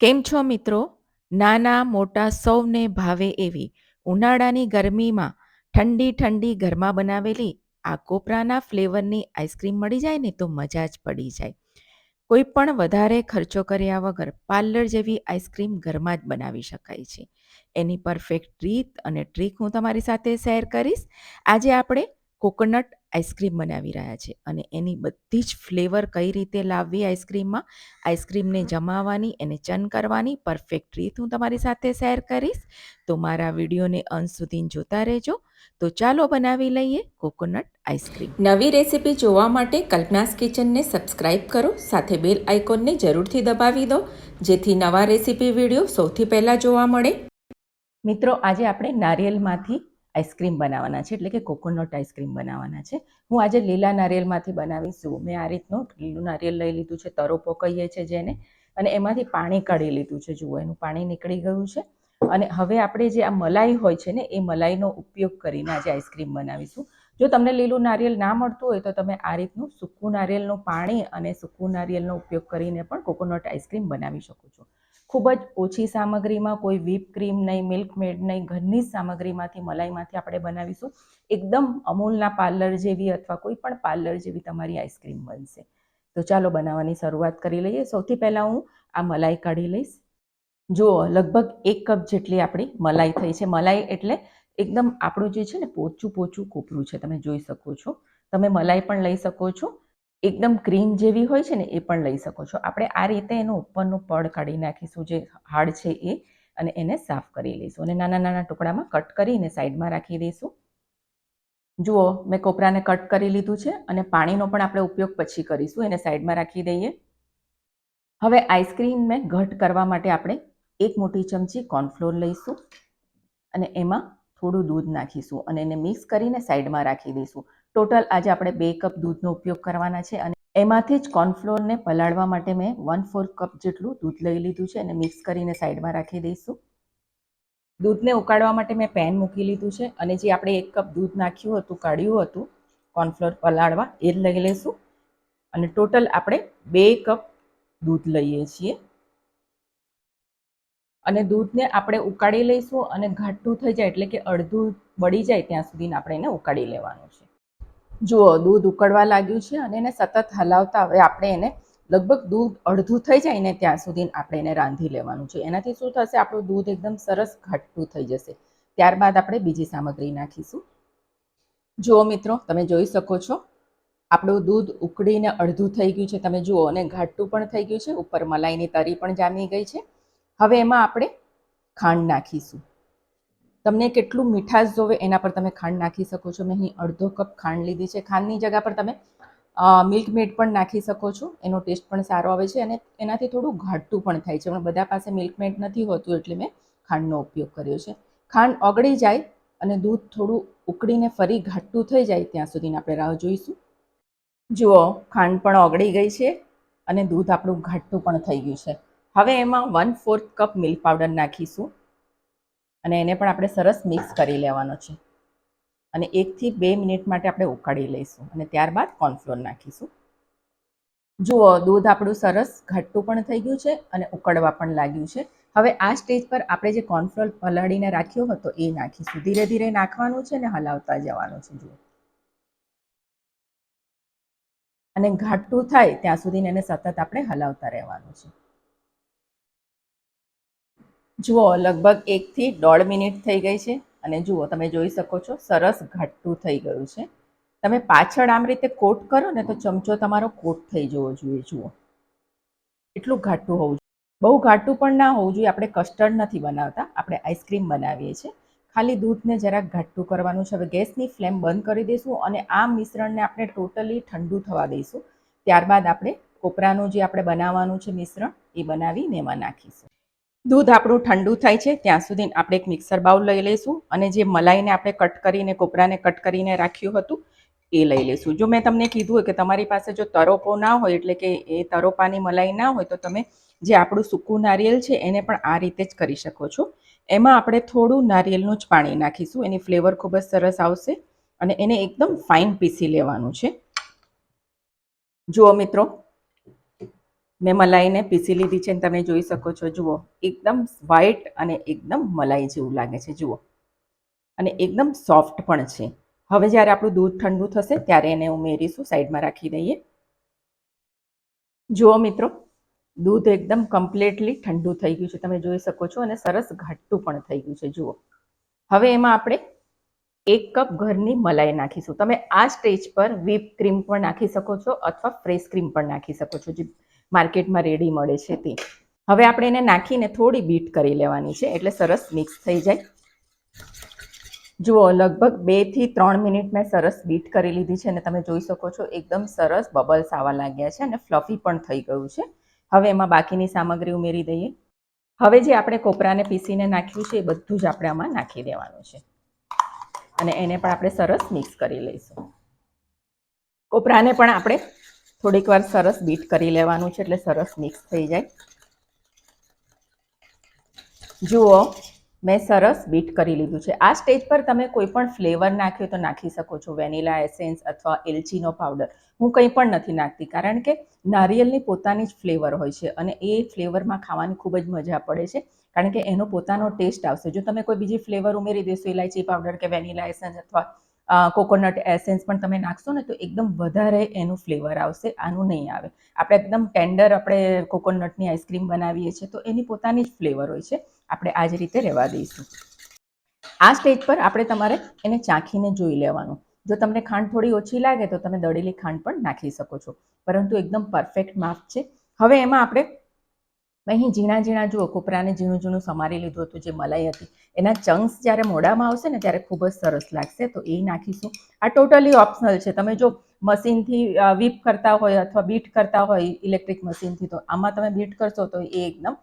કેમ છો મિત્રો? નાના મોટા સૌને ભાવે એવી ઉનાળાની ગરમીમાં ઠંડી ઠંડી ઘરમાં બનાવેલી આ કોપરાના ફ્લેવરની આઈસ્ક્રીમ મળી જાય ને તો મજા જ પડી જાય. કોઈ પણ વધારે ખર્ચો કર્યા વગર પાર્લર જેવી આઈસ્ક્રીમ ઘરમાં જ બનાવી શકાય છે. એની પરફેક્ટ રીત અને ટ્રીક હું તમારી સાથે શેર કરીશ. આજે આપણે કોકોનટ આઈસ્ક્રીમ બનાવી રહ્યા છે અને એની બધી જ ફ્લેવર કઈ રીતે લાવવી આઈસ્ક્રીમમાં? આઈસ્ક્રીમને જમાવવાની એને ચન કરવાની પરફેક્ટ રીત હું તમારી સાથે શેર કરીશ. તો મારા વિડીયોને અંત સુધી જોતા રહેજો. તો ચાલો બનાવી લઈએ કોકોનટ આઈસ્ક્રીમ. નવી રેસીપી જોવા માટે કલ્પનાસ કિચનને સબસ્ક્રાઇબ કરો સાથે બેલ આઇકોનને જરૂરથી દબાવી દો જેથી નવા રેસીપી વીડિયો સૌથી પહેલાં જોવા મળે. મિત્રો આજે આપણે નારિયેલમાંથી આઈસ્ક્રીમ બનાવવાના છે, એટલે કે કોકોનટ આઈસ્ક્રીમ બનાવવાના છે. હું આજે લીલા નારિયેલમાંથી બનાવીશું મેં આ રીતનું લીલું નારિયેલ લઈ લીધું છે તરોપો કહીએ છીએ જેને, અને એમાંથી પાણી કાઢી લીધું છે, જુઓ, એનું પાણી નીકળી ગયું છે. અને હવે આપણે જે આ મલાઈ હોય છે ને, એ મલાઈનો ઉપયોગ કરીને આજે આઈસ્ક્રીમ બનાવીશું. જો તમને લીલું નારિયેલ ના મળતું હોય તો તમે આ રીતનું સૂકું નારિયેલનું પાણી અને સૂકું નારિયેલનો ઉપયોગ કરીને પણ કોકોનટ આઈસ્ક્રીમ બનાવી શકો છો. ખૂબ જ ઓછી સામગ્રીમાં કોઈ વ્હીપ ક્રીમ નહીં મિલ્કમેડ નહીં, ઘરની જ સામગ્રીમાંથી, મલાઈમાંથી આપણે બનાવીશું. એકદમ અમૂલના પાર્લર જેવી અથવા કોઈ પણ પાર્લર જેવી તમારી આઈસ્ક્રીમ બનશે. તો ચાલો બનાવવાની શરૂઆત કરી લઈએ. સૌથી પહેલાં હું આ મલાઈ કાઢી લઈશ. જુઓ, લગભગ એક કપ જેટલી આપણી મલાઈ થઈ છે. મલાઈ એટલે એકદમ આપણું જે છે ને પોચું પોચું કોપરું છે. તમે જોઈ શકો છો. તમે મલાઈ પણ લઈ શકો છો. એકદમ ક્રીમ જેવી હોય છે ને, એ પણ લઈ શકો છો. આપણે આ રીતે એનું ઉપરનું પડ કાઢી નાખીશું, જે હાડ છે એ, અને એને સાફ કરી લઈશું. અને નાના નાના ટુકડામાં કટ કરીને સાઈડમાં રાખી દઈશું. જુઓ, મેં કોપરાને કટ કરી લીધું છે અને પાણીનો પણ આપણે ઉપયોગ પછી કરીશું. એને સાઈડમાં રાખી દઈએ. હવે આઈસ્ક્રીમને ઘટ કરવા માટે આપણે એક મોટી ચમચી કોર્નફ્લોર લઈશું. અને એમાં થોડું દૂધ નાખીશું. અને એને મિક્સ કરીને સાઈડમાં રાખી દઈશું. ટોટલ આજે આપણે બે કપ દૂધનો ઉપયોગ કરવાના છે અને એમાંથી જ કોર્નફ્લોરને પલાળવા માટે મેં વન ફોર્થ કપ જેટલું દૂધ લઈ લીધું છે અને મિક્સ કરીને સાઈડમાં રાખી દઈશું. દૂધને ઉકાળવા માટે મેં પેન મૂકી લીધું છે અને જે આપણે એક કપ દૂધ નાખ્યું હતું, કાઢ્યું હતું કોર્નફ્લોર પલાળવા, એ જ લઈ લઈશું. અને ટોટલ આપણે બે કપ દૂધ લઈએ છીએ. અને દૂધને આપણે ઉકાળી લઈશું અને ઘાટું થઈ જાય એટલે કે અડધું બળી જાય ત્યાં સુધી આપણે એને ઉકાળી લેવાનું છે. જુઓ, દૂધ ઉકળવા લાગ્યું છે અને એને સતત હલાવતા હવે આપણે એને લગભગ દૂધ અડધું થઈ જાય ને ત્યાં સુધી આપણે એને રાંધી લેવાનું છે. એનાથી શું થશે? આપણું દૂધ એકદમ સરસ ઘાટું થઈ જશે. ત્યારબાદ આપણે બીજી સામગ્રી નાખીશું. જુઓ મિત્રો, તમે જોઈ શકો છો, આપણું દૂધ ઉકળીને અડધું થઈ ગયું છે. તમે જુઓ, અને ઘાટું પણ થઈ ગયું છે. ઉપર મલાઈની તરી પણ જામી ગઈ છે. હવે એમાં આપણે ખાંડ નાખીશું. તમને કેટલું મીઠાશ જોવે એના પર તમે ખાંડ નાખી શકો છો. મેં અહીં અડધો કપ ખાંડ લીધી છે. ખાંડની જગ્યા પર તમે મિલ્ક મેડ પણ નાખી શકો છો. એનો ટેસ્ટ પણ સારો આવે છે અને એનાથી થોડું ઘાટું પણ થાય છે. પણ બધા પાસે મિલ્ક મેડ નથી હોતું એટલે મેં ખાંડનો ઉપયોગ કર્યો છે. ખાંડ ઓગળી જાય અને દૂધ થોડું ઉકળીને ફરી ઘાટું થઈ જાય ત્યાં સુધીને આપણે રાહ જોઈશું. જુઓ, ખાંડ પણ ઓગળી ગઈ છે અને દૂધ આપણું ઘાટું પણ થઈ ગયું છે. હવે એમાં one fourth cup milk powder નાખીશું. અને એને પણ આપણે સરસ મિક્સ કરી લેવાનો છે. અને એકથી બે મિનિટ માટે આપણે ઉકાળી લઈશું અને ત્યારબાદ કોર્નફ્લોર નાખીશું. જુઓ, દૂધ આપણું સરસ ઘટ્ટું પણ થઈ ગયું છે અને ઉકળવા પણ લાગ્યું છે. હવે આ સ્ટેજ પર આપણે જે કોર્નફ્લોર પલાળીને રાખ્યો હતો એ નાખીશું. ધીરે ધીરે નાખવાનું છે અને હલાવતા જવાનું છે, જુઓ. અને ઘાટું થાય ત્યાં સુધી એને સતત આપણે હલાવતા રહેવાનું છે. જુઓ, લગભગ એકથી દોઢ મિનિટ થઈ ગઈ છે અને જુઓ, તમે જોઈ શકો છો, સરસ ઘાટું થઈ ગયું છે. તમે પાછળ આમ રીતે કોટ કરો ને તો ચમચો તમારો કોટ થઈ જવો જોઈએ, જુઓ. એટલું ઘાટું હોવું જોઈએ. બહુ ઘાટું પણ ના હોવું જોઈએ, આપણે કસ્ટર્ડ નથી બનાવતા, આપણે આઈસ્ક્રીમ બનાવીએ છીએ. ખાલી દૂધને જરાક ઘાટું કરવાનું છે. હવે ગેસની ફ્લેમ બંધ કરી દઈશું અને આ મિશ્રણને આપણે ટોટલી ઠંડુ થવા દઈશું. ત્યારબાદ આપણે કોપરાનું જે આપણે બનાવવાનું છે મિશ્રણ, એ બનાવીને એમાં નાખીશું. દૂધ આપણું ઠંડુ થાય છે, ત્યાં સુધી આપણે એક મિક્સર બાઉલ લઈ લઈશું અને જે મલાઈને આપણે કટ કરીને, કોપરાને કટ કરીને રાખ્યું હતું, એ લઈ લઈશું. જો મેં તમને કીધું હોય કે તમારી પાસે જો તરોપો ના હોય, એટલે કે એ તરોપાની મલાઈ ના હોય, તો તમે જે આપણું સૂકું નારિયેલ છે, એને પણ આ રીતે જ કરી શકો છો. એમાં આપણે થોડું નારિયેલનું જ પાણી નાખીશું. એની ફ્લેવર ખૂબ જ સરસ આવશે અને એને એકદમ ફાઇન પીસી લેવાનું છે. જુઓ મિત્રો મેં મલાઈને પીસી લીધી છે અને તમે જોઈ શકો છો, જુઓ. એકદમ વ્હાઈટ અને એકદમ મલાઈ જેવું લાગે છે, જુઓ. અને એકદમ સોફ્ટ પણ છે. હવે જ્યારે આપણું દૂધ ઠંડુ થશે ત્યારે એને ઉમેરીશું, સાઈડમાં રાખી દઈએ. જુઓ મિત્રો, દૂધ એકદમ કમ્પ્લીટલી ઠંડુ થઈ ગયું છે. તમે જોઈ શકો છો અને સરસ ઘાટું પણ થઈ ગયું છે, જુઓ. હવે એમાં આપણે એક કપ ઘરની મલાઈ નાખીશું. તમે આ સ્ટેજ પર વ્હીપ ક્રીમ પણ નાખી શકો છો અથવા ફ્રેશ ક્રીમ પણ નાખી શકો છો. જે માર્કેટમાં રેડી મળે છે તે. હવે આપણે એને નાખીને થોડી બીટ કરી લેવાની છે, એટલે સરસ મિક્સ થઈ જાય. જુઓ, લગભગ બેથી ત્રણ મિનિટ મેં સરસ બીટ કરી લીધી છે અને તમે જોઈ શકો છો, એકદમ સરસ બબલ્સ આવવા લાગ્યા છે અને ફ્લફી પણ થઈ ગયું છે. હવે એમાં બાકીની સામગ્રી ઉમેરી દઈએ. હવે જે આપણે કોપરાને પીસીને નાખ્યું છે, એ બધું જ આપણે આમાં નાખી દેવાનું છે. અને એને પણ આપણે સરસ મિક્સ કરી લઈશું. કોપરાને પણ આપણે થોડીક વાર સરસ બીટ કરી લેવાનું છે એટલે સરસ મિક્સ થઈ જાય. જુઓ, મેં સરસ બીટ કરી લીધું છે. આ સ્ટેજ પર તમે કોઈ પણ ફ્લેવર નાખ્યો તો નાખી શકો છો. વેનીલા એસેન્સ અથવા એલચીનો પાવડર હું કંઈ પણ નથી નાખતી, કારણ કે નારિયેલની પોતાની જ ફ્લેવર હોય છે અને એ ફ્લેવરમાં ખાવાની ખૂબ જ મજા પડે છે. કારણ કે એનો પોતાનો ટેસ્ટ આવશે. જો તમે કોઈ બીજી ફ્લેવર ઉમેરી દેશો ઇલાયચી પાવડર કે વેનીલા એસેન્સ અથવા કોકોનટ એસેન્સ પણ તમે નાખશો ને તો એકદમ વધારે એનું ફ્લેવર આવશે, આનું નહીં આવે. આપણે એકદમ ટેન્ડર આપણે કોકોનટની આઈસ્ક્રીમ બનાવીએ છીએ તો એની પોતાની જ ફ્લેવર હોય છે. આપણે આ જ રીતે રહેવા દઈશું. આ સ્ટેજ પર આપણે તમારે એને ચાખીને જોઈ લેવાનું. જો તમને ખાંડ થોડી ઓછી લાગે તો તમે દળેલી ખાંડ પણ નાખી શકો છો. પરંતુ એકદમ પરફેક્ટ માપ છે. હવે એમાં આપણે અહીં ઝીણા ઝીણા જુઓ, કોપરાને ઝીણું ઝીણું સમારી લીધું હતું, જે મલાઈ હતી. એના ચંક્સ જ્યારે મોઢામાં આવશે ને, ત્યારે ખૂબ જ સરસ લાગશે. તો એ નાખીશું. આ ટોટલી ઓપ્શનલ છે. તમે જો મશીનથી વીપ કરતા હોય અથવા બીટ કરતા હોય ઇલેક્ટ્રિક મશીનથી તો આમાં તમે બીટ કરશો તો એ એકદમ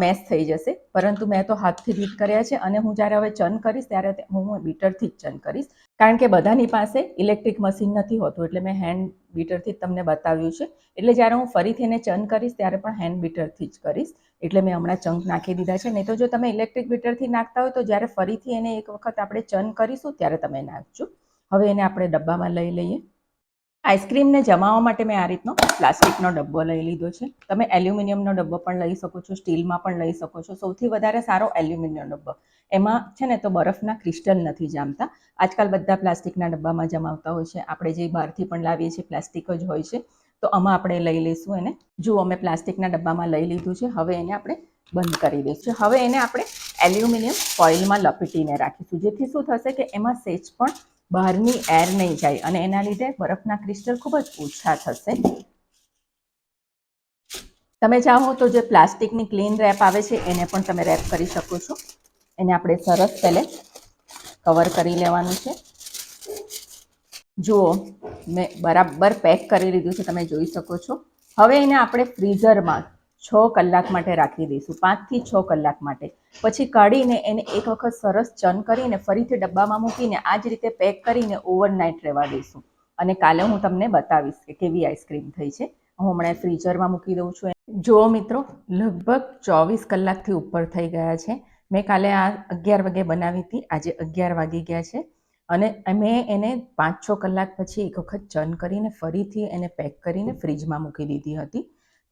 મેસ થઈ જશે. પરંતુ મેં તો હાથથી બીટ કર્યા છે અને હું જ્યારે હવે ચન કરીશ ત્યારે હું બીટરથી જ ચન કરીશ. કારણ કે બધાની પાસે ઇલેક્ટ્રિક મશીન નથી હોતું. એટલે મેં હેન્ડ બીટરથી જ તમને બતાવ્યું છે. એટલે જ્યારે હું ફરીથી એને ચન કરીશ ત્યારે પણ હેન્ડ બીટરથી જ કરીશ. એટલે મેં હમણાં ચંક નાખી દીધા છે. નહીં તો જો તમે ઇલેક્ટ્રિક બીટરથી નાખતા હોય તો જ્યારે ફરીથી એને એક વખત આપણે ચન કરીશું ત્યારે તમે નાખજો. હવે એને આપણે ડબ્બામાં લઈ લઈએ. આઈસ્ક્રીમને જમાવવા માટે મેં આ રીતનો પ્લાસ્ટિકનો ડબ્બો લઈ લીધો છે. તમે એલ્યુમિનિયમનો ડબ્બો પણ લઈ શકો છો, સ્ટીલમાં પણ લઈ શકો છો. સૌથી વધારે સારો એલ્યુમિનિયમ ડબ્બો. એમાં છે ને તો બરફના ક્રિસ્ટલ નથી જામતા. આજકાલ બધા પ્લાસ્ટિકના ડબ્બામાં જમાવતા હોય છે. આપણે જે બહારથી પણ લાવીએ છીએ, પ્લાસ્ટિક જ હોય છે. તો આમાં આપણે લઈ લઈશું એને. જુઓ, અમે પ્લાસ્ટિકના ડબ્બામાં લઈ લીધું છે. હવે એને આપણે બંધ કરી દઈશું. હવે એને આપણે એલ્યુમિનિયમ ફોઇલમાં લપેટીને રાખીશું. જેથી શું થશે કે એમાં સેજ પણ બહારની એર નહીં જાય અને એના લીધે બરફના ક્રિસ્ટલ ખૂબ જ ઓછા થશે. તમે ચાહો તો જે પ્લાસ્ટિકની ક્લીન રેપ આવે છે, એને પણ તમે રેપ કરી શકો છો. એને આપણે સરસ પહેલે કવર કરી લેવાનું છે. જુઓ, મેં બરાબર પેક કરી લીધું છે, તમે જોઈ શકો છો. હવે એને આપણે ફ્રીઝરમાં છ કલાક માટે રાખી દઈશું, પાંચથી છ કલાક માટે. પછી કાઢીને એને એક વખત સરસ ચન કરીને ફરીથી ડબ્બામાં મૂકીને આ જ રીતે પેક કરીને ઓવરનાઇટ રહેવા દઈશું. અને કાલે હું તમને બતાવીશ કે કેવી આઈસ્ક્રીમ થઈ છે. હું હમણાં ફ્રીઝરમાં મૂકી દઉં છું જુઓ મિત્રો, લગભગ ચોવીસ કલાકથી ઉપર થઈ ગયા છે. મેં કાલે આ અગિયાર વાગે બનાવી હતી, આજે અગિયાર વાગી ગયા છે. અને મેં એને પાંચ છ કલાક પછી એક વખત ચન કરીને ફરીથી એને પેક કરીને ફ્રીજમાં મૂકી દીધી હતી.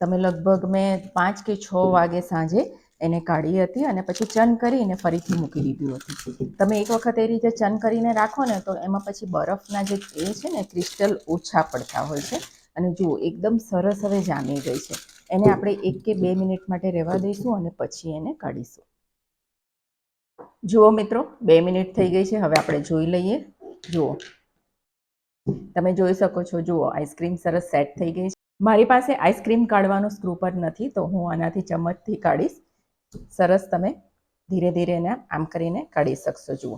તમે લગભગ મેં પાંચ કે છ વાગે સાંજે એને કાઢી હતી અને પછી ચન કરીને ફરીથી મૂકી દીધું હતું. તમે એક વખત એ રીતે ચન કરીને રાખો ને તો એમાં પછી બરફના જે એ છે ને ક્રિસ્ટલ ઓછા પડતા હોય છે અને જુઓ, એકદમ સરસ હવે જામી ગઈ છે. એને આપણે એક કે બે મિનિટ માટે રહેવા દઈશું અને પછી એને કાઢીશું. જુઓ મિત્રો, બે મિનિટ થઈ ગઈ છે, હવે આપણે જોઈ લઈએ. જુઓ. તમે જોઈ શકો છો, જુઓ, આઈસ્ક્રીમ સરસ સેટ થઈ ગઈ મારી પાસે આઈસ્ક્રીમ કાઢવાનું સ્ક્રૂપર નથી, તો હું આનાથી ચમચથી કાઢીશ. સરસ તમે ધીરે ધીરે એને આમ કરીને કાઢી શકશો, જુઓ.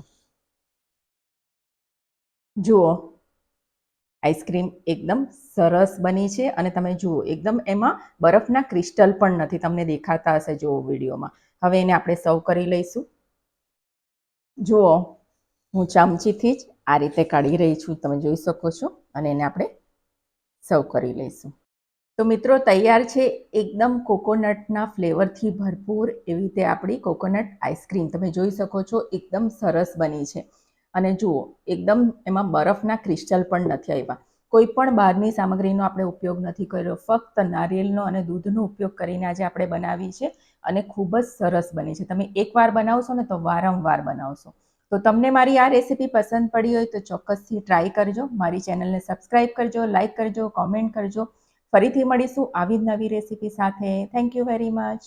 જુઓ આઈસ્ક્રીમ એકદમ સરસ બની છે અને તમે જુઓ, એકદમ એમાં બરફના ક્રિસ્ટલ પણ નથી, તમને દેખાતા હશે, જુઓ વિડીયોમાં. હવે એને આપણે સર્વ કરી લઈશું. જુઓ, હું ચમચીથી જ આ રીતે કાઢી રહી છું, તમે જોઈ શકો છો, અને એને આપણે સર્વ કરી લઈશું. તો મિત્રો, તૈયાર છે એકદમ કોકોનટના ફ્લેવરથી ભરપૂર એવી રીતે આપણી કોકોનટ આઈસ્ક્રીમ. તમે જોઈ શકો છો, એકદમ સરસ બની છે. અને જુઓ, એકદમ એમાં બરફના ક્રિસ્ટલ પણ નથી આવ્યા. કોઈ પણ બહારની સામગ્રીનો આપણે ઉપયોગ નથી કર્યો. ફક્ત નારિયેળનો અને દૂધનો ઉપયોગ કરીને આજે આપણે બનાવી છે અને ખૂબ જ સરસ બની છે. તમે એકવાર બનાવશો ને તો વારંવાર બનાવશો. તો તમને મારી આ રેસીપી પસંદ પડી હોય તો ચોક્કસથી ટ્રાય કરજો. મારી ચેનલને સબસ્ક્રાઈબ કરજો લાઇક કરજો કોમેન્ટ કરજો. ફરીથી મળીશું આવી જ નવી રેસીપી સાથે. Thank you very much